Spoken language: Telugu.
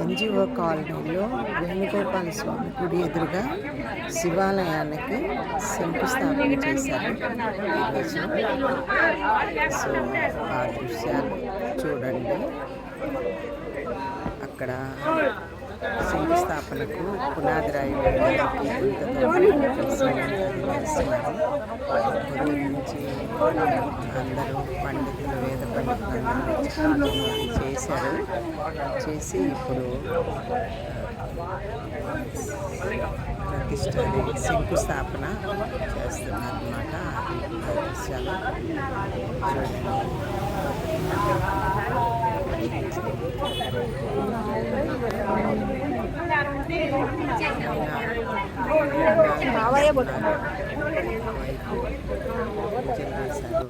ఎన్జిఓ కాలనీలో వేణుగోపాల స్వామి గుడి ఎదురుగా శివాలయానికి శంకుస్థాపన చేశారు. ఈరోజు సో ఆ దృశ్యాలు చూడండి. అక్కడ శంకుస్థాపనకు పునాది రాయడానికి వేస్తున్నారు. నుంచి అందరూ పండితులు చేశారు. చేసి ఇప్పుడు ప్రతిష్ట శంకుస్థాపన చేస్తున్నారు అనమాట దృశ్యాలు పూజలు చేశారు